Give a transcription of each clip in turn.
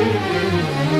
Música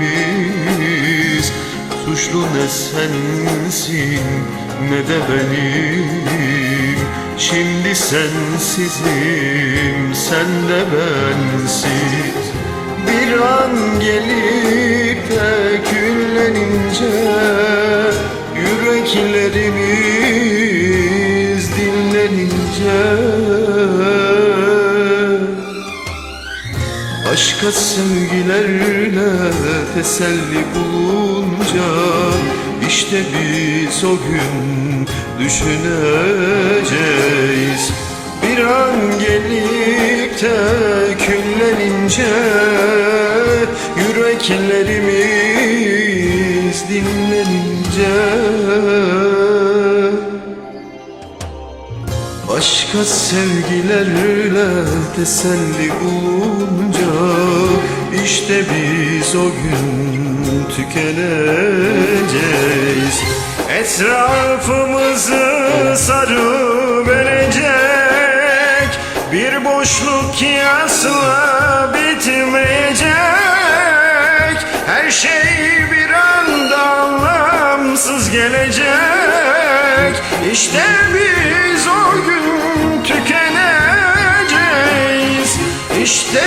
bileğimiz Suçlu ne sensin ne de benim. Şimdi sensizim sen de bensiz. Bir an gelip de küllenince Yüreklerimiz Aşka sevgilerle teselli bulunca işte biz o gün düşüneceğiz. Bir an gelip de küllenince Yüreklerimiz dinlenince. Başka sevgilerle teselli bulunca işte biz o gün tükeneceğiz. Etrafımızı sarı verecek. Bir boşluk ki asla bitmeyecek. Her şey bir anda anlamsız gelecek. İşte biz o gün tükeneceğiz. İşte